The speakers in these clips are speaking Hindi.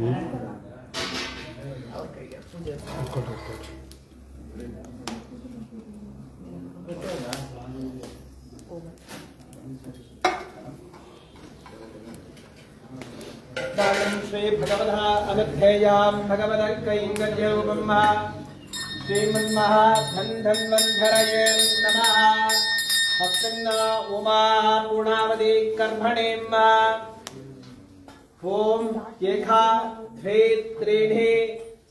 श्रीभगवतः अवध्येयां भगवदल्कैङ्गर्यरूपम्मः श्रीमन्महाधन्धन्वन्धरये नमः। हस्तिन्ना उमा पूर्णावधि कर्मणे ॐ एका द्वे त्रीणि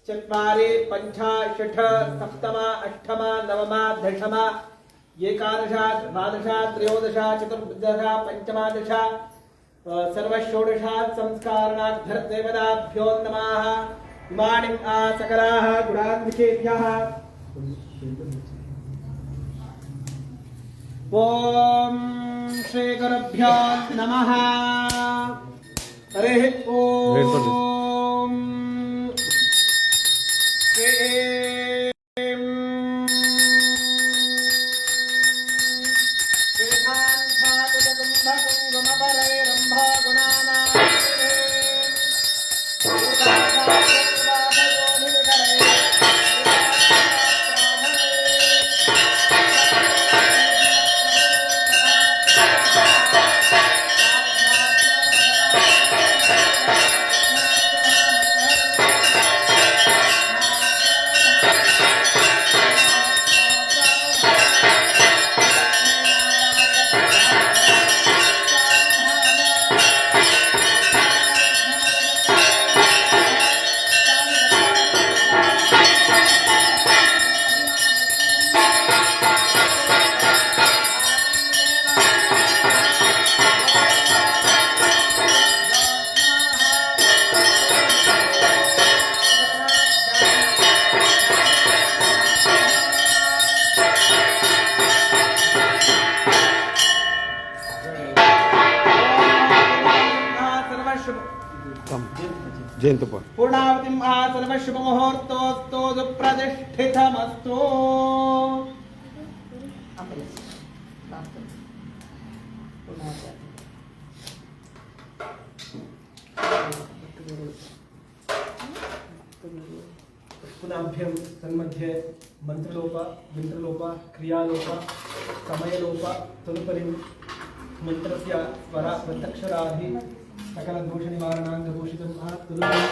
चत्वारि पञ्च षट् सप्तम अष्टम नवम दशम एकादश द्वादश त्रयोदश चतुर्दश पञ्चमादश सर्वषोडशात् संस्कारणार्थदेवताभ्यो नमः। इमानिम् आ सकलाः गुणान्विकेभ्यः ॐ श्रीगुरुभ्यो नमः। हरिः ॐ जयंत पर पूर्णावतिम आ शुभ मुहूर्तोस्तो सुप्रतिष्ठितमस्तु। पुनाभ्यम तन्मध्ये मंत्रलोप विंत्रलोप क्रियालोप समयलोप तदुपरि मंत्र स्वरा प्रत्यक्षराधि। सकलदोषनिवारणाङ्गभूषितम् आ तदुपरि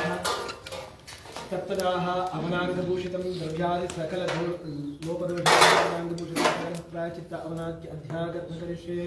सप्तदाः अवनाङ्गभूषितं द्रव्यादि सकलदो लोपदोषनिवारणाङ्गभूषितं प्रायचित्त अवनाद्य अध्यागत्न करिष्ये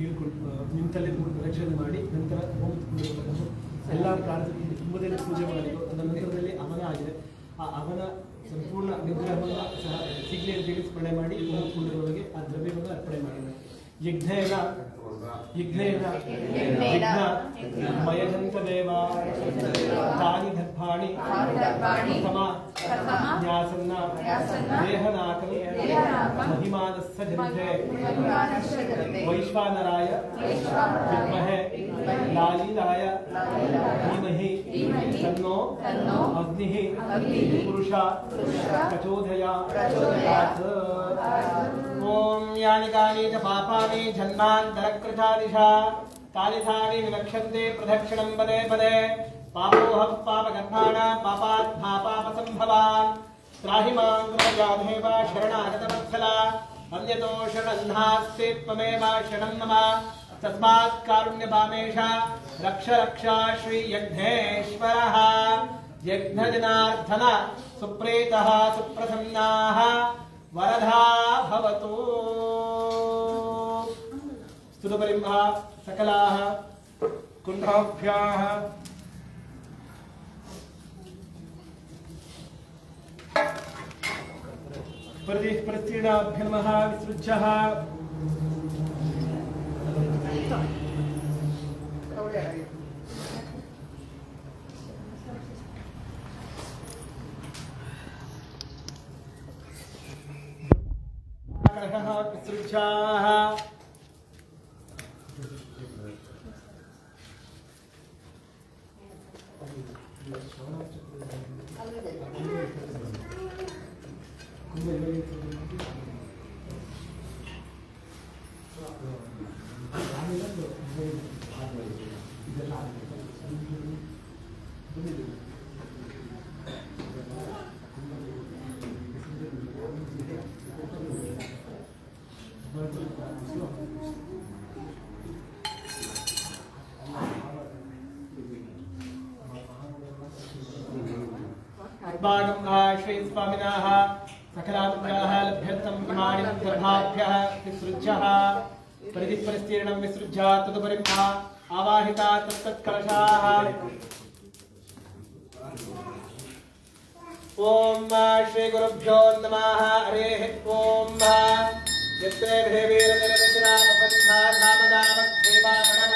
ಹೇಳ್ಕೊಂಡು ನಿಂತಲ್ಲೇ ಕೂಡ ಪ್ರದಕ್ಷಿಣೆ ಮಾಡಿ ನಂತರ ಎಲ್ಲ ತುಂಬ ದಿನ ಪೂಜೆ ಮಾಡಿದ್ರು ಅದರ ನಂತರದಲ್ಲಿ ಅವನ ಆಗಿದೆ ಆ ಅವನ ಸಂಪೂರ್ಣ ನಿಗ್ರಹವನ್ನು ಸಹ ಸಿಗ್ಲಿ ಅಂತೇಳಿ ಸ್ಮರಣೆ ಮಾಡಿ ಹೋಗಿಕೊಂಡಿರುವವರಿಗೆ ಆ ದ್ರವ್ಯವನ್ನು ಅರ್ಪಣೆ ಮಾಡಿದ್ದಾರೆ ಯಜ್ಞೇನ ಯಜ್ಞೇನ ಯಜ್ಞ ಮಯಜಂತ ದೇವ దర్భాణి ప్రథమా న్యాసన్న దేహనాకం మహిమానస్స జన్మే వైశ్వానరాయ విద్మహే లాలీలాయ ధీమహి తన్నో అగ్ని పురుష ప్రచోదయాత్ ఓం యాని కాని చ పాపాని జన్మాంతరకృతాదిశా तानि सानि विलक्षन्ते प्रदक्षिणं पदे पदे पापोऽहं पापगर्भाणा पापात् पापापसम्भवान् त्राहि माँ कृपयाधेव शरणागतवत्सला अन्यतो शरणन्नास्ति त्वमेव शरणं मम। तस्मात् कारुण्यपामेश रक्ष रक्षा श्रीयज्ञेश्वरः यज्ञजनार्दन सुप्रीतः सुप्रसन्नाः। वरदा भवतु। स्तुतपरिम्भः सकलाः, कुण्ठाभ्याः। प्रति प्रतीणाभ्य नमः विसृज्यः एवढ्या आहे. कलशः विसृज्याः अस्माकं सकलाभ्याः लभ्यर्थं इमानि गर्भाभ्यः विसृज्यः। परिधिपरिस्तीर्णं विसृज्य तदुपरिम्हा आवाहिता तत्तत्कलशाः। ॐ श्रीगुरुभ्यो नमः। हरेः ॐ यत्ते भेवीरनिरदशरामपन्था धामदामक्षेमा गणमन्था